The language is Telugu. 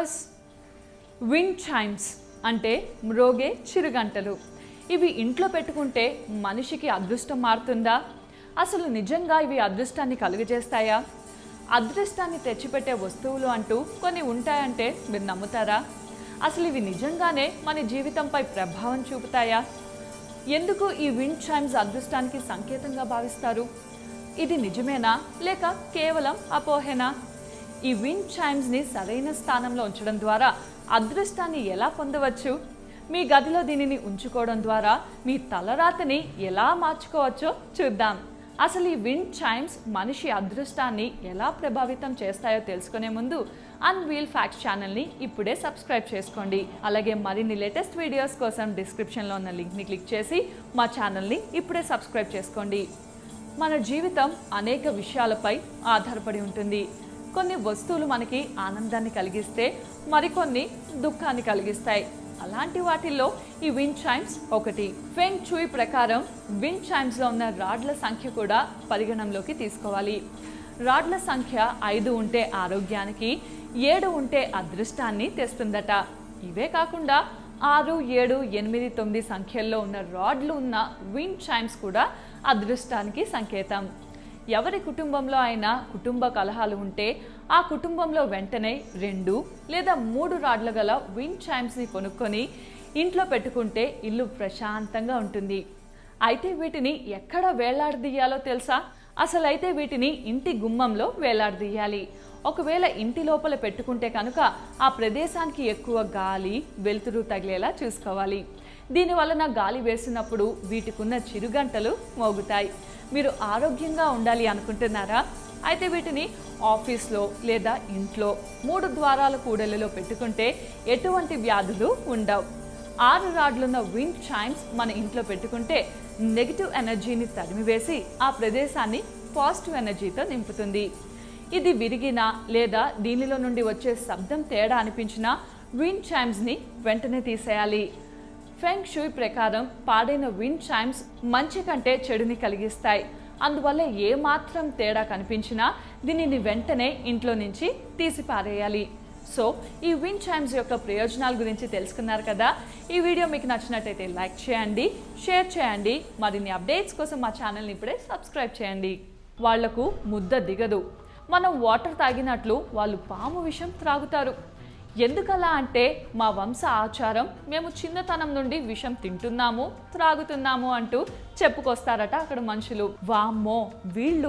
వ్యూవర్స్ విండ్ చైమ్స్ అంటే మ్రోగే చిరుగంటలు. ఇవి ఇంట్లో పెట్టుకుంటే మనిషికి అదృష్టం మారుతుందా? అసలు నిజంగా ఇవి అదృష్టాన్ని కలుగజేస్తాయా? అదృష్టాన్ని తెచ్చిపెట్టే వస్తువులు అంటూ కొన్ని ఉంటాయంటే మీరు నమ్ముతారా? అసలు ఇవి నిజంగానే మన జీవితంపై ప్రభావం చూపుతాయా? ఎందుకు ఈ విండ్ చైమ్స్ అదృష్టానికి సంకేతంగా భావిస్తారు? ఇది నిజమేనా? లేక కేవలం అపోహేనా? ఈ విండ్ చైమ్స్ని సరైన స్థానంలో ఉంచడం ద్వారా అదృష్టాన్ని ఎలా పొందవచ్చు? మీ గదిలో దీనిని ఉంచుకోవడం ద్వారా మీ తలరాతని ఎలా మార్చుకోవచ్చో చూద్దాం. అసలు ఈ విండ్ చైమ్స్ మనిషి అదృష్టాన్ని ఎలా ప్రభావితం చేస్తాయో తెలుసుకునే ముందు అన్వీల్ ఫ్యాక్ట్స్ ఛానల్ని ఇప్పుడే సబ్స్క్రైబ్ చేసుకోండి. అలాగే మరిన్ని లేటెస్ట్ వీడియోస్ కోసం డిస్క్రిప్షన్లో ఉన్న లింక్ని క్లిక్ చేసి మా ఛానల్ని ఇప్పుడే సబ్స్క్రైబ్ చేసుకోండి. మన జీవితం అనేక విషయాలపై ఆధారపడి ఉంటుంది. కొన్ని వస్తువులు మనకి ఆనందాన్ని కలిగిస్తే మరికొన్ని దుఃఖాన్ని కలిగిస్తాయి. అలాంటి వాటిల్లో ఈ విండ్ చైమ్స్ ఒకటి. ఫెంగ్ చూయి ప్రకారం విండ్ చైమ్స్లో ఉన్న రాడ్ల సంఖ్య కూడా పరిగణంలోకి తీసుకోవాలి. రాడ్ల సంఖ్య ఐదు ఉంటే ఆరోగ్యానికి ఏడు ఉంటే అదృష్టాన్ని తెస్తుందట. ఇవే కాకుండా ఆరు ఏడు ఎనిమిది తొమ్మిది సంఖ్యల్లో ఉన్న రాడ్లు ఉన్న విండ్ చైమ్స్ కూడా అదృష్టానికి సంకేతం. ఎవరి కుటుంబంలో అయినా కుటుంబ కలహాలు ఉంటే ఆ కుటుంబంలో వెంటనే రెండు లేదా మూడు రాడ్ల గల విండ్ చైమ్స్ని కొనుక్కొని ఇంట్లో పెట్టుకుంటే ఇల్లు ప్రశాంతంగా ఉంటుంది. అయితే వీటిని ఎక్కడ వేలాడదీయాలో తెలుసా? అసలైతే వీటిని ఇంటి గుమ్మంలో వేలాడదీయాలి. ఒకవేళ ఇంటి లోపల పెట్టుకుంటే కనుక ఆ ప్రదేశానికి ఎక్కువ గాలి వెలుతురు తగిలేలా చూసుకోవాలి. దీని వలన గాలి వేసినప్పుడు వీటికున్న చిరుగంటలు మోగుతాయి. మీరు ఆరోగ్యంగా ఉండాలి అనుకుంటున్నారా? అయితే వీటిని ఆఫీస్లో లేదా ఇంట్లో మూడు ద్వారాల కూడలిలో పెట్టుకుంటే ఎటువంటి వ్యాధులు ఉండవు. ఆరు రాడ్లున్న విండ్ చైమ్స్ మన ఇంట్లో పెట్టుకుంటే నెగిటివ్ ఎనర్జీని తరిమివేసి ఆ ప్రదేశాన్ని పాజిటివ్ ఎనర్జీతో నింపుతుంది. ఇది విరిగిన లేదా దీనిలో నుండి వచ్చే శబ్దం తేడా అనిపించినా విండ్ చైమ్స్ని వెంటనే తీసేయాలి. ఫెంగ్ షూయ్ ప్రకారం పాడైన విండ్ చైమ్స్ మంచి కంటే చెడుని కలిగిస్తాయి. అందువల్ల ఏ మాత్రం తేడా కనిపించినా దీనిని వెంటనే ఇంట్లో నుంచి తీసి పారేయాలి సో ఈ విండ్ చైమ్స్ యొక్క ప్రయోజనాల గురించి తెలుసుకున్నారు కదా? ఈ వీడియో మీకు నచ్చినట్టయితే లైక్ చేయండి షేర్ చేయండి మరిన్ని అప్డేట్స్ కోసం మా ఛానల్ని ఇప్పుడే సబ్స్క్రైబ్ చేయండి. వాళ్ళకు ముద్ద దిగదు. మనం వాటర్ తాగినట్లు వాళ్ళు పాము విషం త్రాగుతారు. ఎందుకలా అంటే మా వంశ ఆచారం మేము చిన్నతనం నుండి విషం తింటున్నాము త్రాగుతున్నాము అంటూ చెప్పుకొస్తారట అక్కడ మనుషులు. వామ్మో వీళ్ళు